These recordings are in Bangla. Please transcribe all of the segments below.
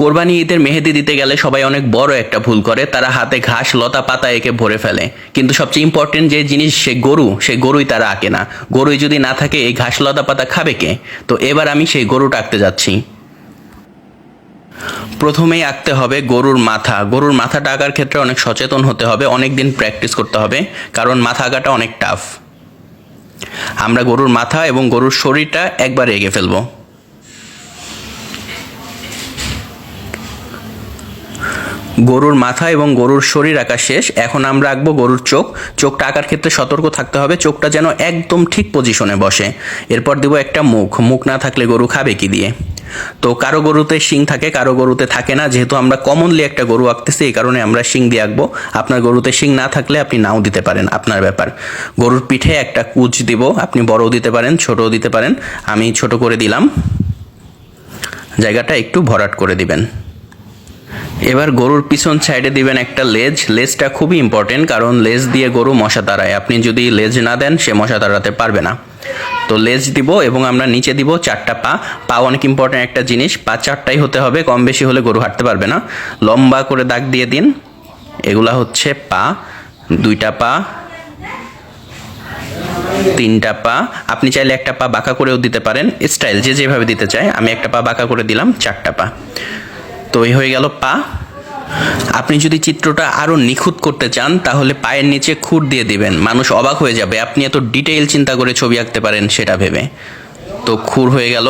কোরবানি ঈদের মেহেদি দিতে গেলে সবাই অনেক বড় একটা ভুল করে। তারা হাতে ঘাস, লতা পাতা একে ভরে ফেলে। কিন্তু সবচেয়ে ইম্পর্টেন্ট যে জিনিস, সে গরু সেই গরুই তারা আঁকে না। গরুই যদি না থাকে, এই ঘাস, লতা পাতা খাবে কে? তো এবার আমি সেই গরুটা আঁকতে যাচ্ছি। প্রথমেই আঁকতে হবে গরুর মাথা। গরুর মাথাটা আঁকার ক্ষেত্রে অনেক সচেতন হতে হবে অনেক দিন প্র্যাকটিস করতে হবে, কারণ মাথা আঁকাটা অনেক টাফ আমরা গরুর মাথা এবং গরুর শরীরটা একবার এঁকে ফেলব। গরুর মাথা এবং গরুর শরীর আঁকা শেষ। এখন আমরা আঁকবো গরুর চোখ। চোখটা আঁকার ক্ষেত্রে সতর্ক থাকতে হবে। চোখটা যেন একদম ঠিক পজিশনে বসে। এরপর দিব একটা মুখ। মুখ না থাকলে গরু খাবে কি দিয়ে? তো কারও গরুতে শিং থাকে, কারও গরুতে থাকে না। যেহেতু আমরা কমনলি একটা গরু আঁকতেছি, এই কারণে আমরা শিং দিয়ে আঁকবো। আপনার গরুতে শিং না থাকলে আপনি নাও দিতে পারেন, আপনার ব্যাপার। গরুর পিঠে একটা কুচ দিব। আপনি বড়ও দিতে পারেন, ছোটও দিতে পারেন। আমি ছোট করে দিলাম। জায়গাটা একটু ভরাট করে দিবেন। এবার গরুর পিছন সাইডে দিবেন একটা লেজ। লেজটা খুবই ইম্পর্টেন্ট কারণ লেজ দিয়ে গরু মশা তাড়ায়। আপনি যদি লেজ না দেন, সে মশা তাড়াতে পারবে না। তো লেজ দিব এবং আমরা নিচে দিব চারটা পা। পা অনেক ইম্পর্টেন্ট একটা জিনিস। পা চারটাই হতে হবে, কম বেশি হলে গরু হাঁটতে পারবে না। লম্বা করে দাগ দিয়ে দিন। এগুলা হচ্ছে পা, দুইটা পা, তিনটা পা। আপনি চাইলে একটা পা বাঁকা করেও দিতে পারেন। স্টাইল যে যেভাবে দিতে চায়। আমি একটা পা বাঁকা করে দিলাম, চারটা পা। তো এই হয়ে গেল পা। আপনি যদি চিত্রটা আরও নিখুঁত করতে চান, তাহলে পায়ের নিচে খুঁট দিয়ে দিবেন। মানুষ অবাক হয়ে যাবে, আপনি এত ডিটেইল চিন্তা করে ছবি আঁকতে পারেন সেটা ভেবে। তো খুর হয়ে গেল।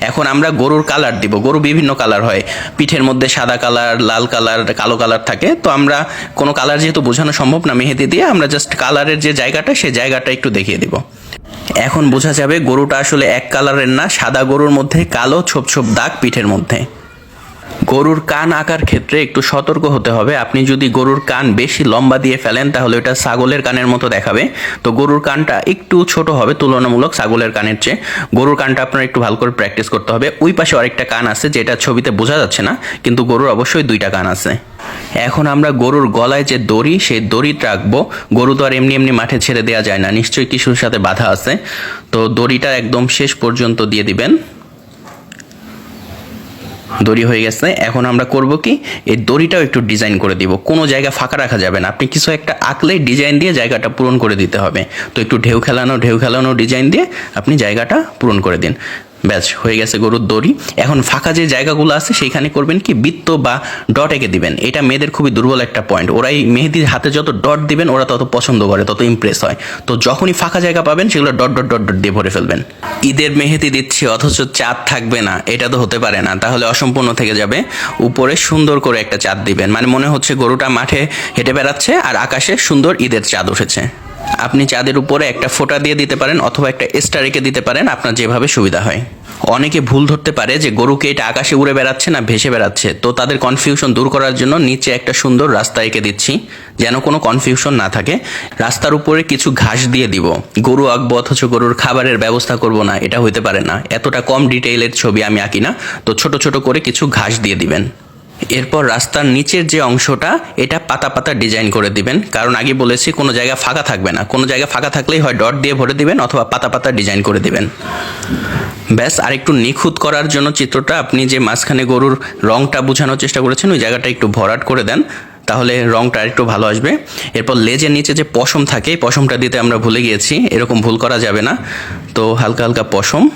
এখন আমরা গরুর কালার দিব। গরু বিভিন্ন কালার হয়। পিঠের মধ্যে সাদা কালার, লাল কালার, কালো কালার থাকে। তো আমরা কোনো কালার যেহেতু বোঝানো সম্ভব না মেহেদি দিয়ে, আমরা জাস্ট কালারের যে জায়গাটা সেই জায়গাটা একটু দেখিয়ে দিব। এখন বোঝা যাবে গরুটা আসলে এক কালারের না, সাদা গরুর মধ্যে কালো ছোপ ছোপ দাগ পিঠের মধ্যে। গরুর কান আঁকার ক্ষেত্রে একটু সতর্ক হতে হবে। আপনি যদি গরুর কান বেশি লম্বা দিয়ে ফেলেন, তাহলে এটা ছাগলের কানের মতো দেখাবে। তো গরুর কানটা একটু ছোট হবে, তুলনামূলক ছাগলের কানের চেয়ে। গরুর কানটা আপনার একটু ভালো করে প্র্যাকটিস করতে হবে। ওই পাশে আরেকটা কান আছে, যেটা ছবিতে বোঝা যাচ্ছে না, কিন্তু গরুর অবশ্যই দুইটা কান আছে। এখন আমরা গরুর গলায় যে দড়ি, সেই দড়ি রাখব। গরু তো আর এমনি এমনি মাঠে ছেড়ে দেওয়া যায় না, নিশ্চয়ই কিছুর সাথে বাধা আছে। তো দড়িটা একদম শেষ পর্যন্ত দিয়ে দিবেন। দড়ি হয়ে গেছে। এখন আমরা করব কি, এই দড়িটাও একটু ডিজাইন করে দিব। কোনো জায়গা ফাঁকা রাখা যাবে না। আপনি কিছু একটা আঁকলেই ডিজাইন দিয়ে জায়গাটা পূরণ করে দিতে হবে। তো একটু ঢেউ খেলানো ঢেউ খেলানো ডিজাইন দিয়ে আপনি জায়গাটা পূরণ করে দিন। ব্যাস, হয়ে গেছে গরুর দড়ি। এখন ফাঁকা যে জায়গাগুলো আছে, সেইখানে করবেন কি, বৃত্ত বা ডট এঁকে দিবেন। এটা মেয়েদের খুবই দুর্বল একটা পয়েন্ট ওরাই মেহেদির হাতে যত ডট দিবেন, ওরা তত পছন্দ করে, তত ইমপ্রেস হয়। তো যখনই ফাঁকা জায়গা পাবেন, সেগুলো ডট ডট ডট ডট দিয়ে ভরে ফেলবেন। ঈদের মেহেদি দিচ্ছি, অথচ চাঁদ থাকবে না। এটা তো হতে পারে না। তাহলে অসম্পূর্ণ থেকে যাবে। উপরে সুন্দর করে একটা চাঁদ দিবেন। মানে মনে হচ্ছে গরুটা মাঠে হেঁটে বেড়াচ্ছে, আর আকাশে সুন্দর ঈদের চাঁদ উঠেছে। আপনি চাঁদের উপরে একটা ফোঁটা দিয়ে দিতে পারেন অথবা একটা স্টার রেখে দিতে পারেন, আপনার যেভাবে সুবিধা হয়। অনেকে ভুল ধরতে পারে যে গরুকে এটা আকাশে উড়ে বেড়াচ্ছে না ভেসে বেড়াচ্ছে। তো তাদের কনফিউশন দূর করার জন্য নিচে একটা সুন্দর রাস্তা এঁকে দিচ্ছি, যেন কোনো কনফিউশন না থাকে। রাস্তার উপরে কিছু ঘাস দিয়ে দিব। গরু আঁকবো অথচ গরুর খাবারের ব্যবস্থা করব না, এটা হইতে পারে না। এতটা কম ডিটেইলের ছবি আমি আঁকি না। তো ছোট ছোট করে কিছু ঘাস দিয়ে দিবেন। এরপর রাস্তার নিচের যে অংশটা, এটা পাতা পাতা ডিজাইন করে দিবেন। কারণ আগে বলেছি, কোনো জায়গা ফাঁকা থাকবে না। কোনো জায়গা ফাঁকা থাকলেই হয় ডট দিয়ে ভরে দিবেন অথবা পাতা পাতা ডিজাইন করে দিবেন। ব্যাস আর একটু নিখুঁত করার জন্য চিত্রটা, আপনি যে মাঝখানে গরুর রংটা বোঝানোর চেষ্টা করেছেন, ওই জায়গাটা একটু ভরাট করে দেন। তাহলে রংটা একটু ভালো আসবে। এরপর লেজের নিচে যে পশম থাকে পশমটা দিতে আমরা ভুলে গিয়েছি। এরকম ভুল করা যাবে না। তো হালকা হালকা পশম।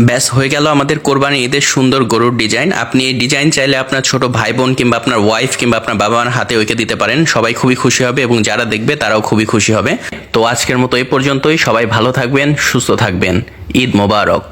ব্যাস, হয়ে গেল আমাদের কোরবানি ঈদের সুন্দর গরুর ডিজাইন। আপনি এই ডিজাইন চাইলে আপনার ছোট ভাই বোন কিংবা আপনার ওয়াইফ কিংবা আপনার বাবা মার হাতে ওইকে দিতে পারেন। সবাই খুবই খুশি হবে এবং যারা দেখবে তারাও খুবই খুশি হবে। তো আজকের মতো এই পর্যন্তই। সবাই ভালো থাকবেন, সুস্থ থাকবেন। ঈদ মোবারক।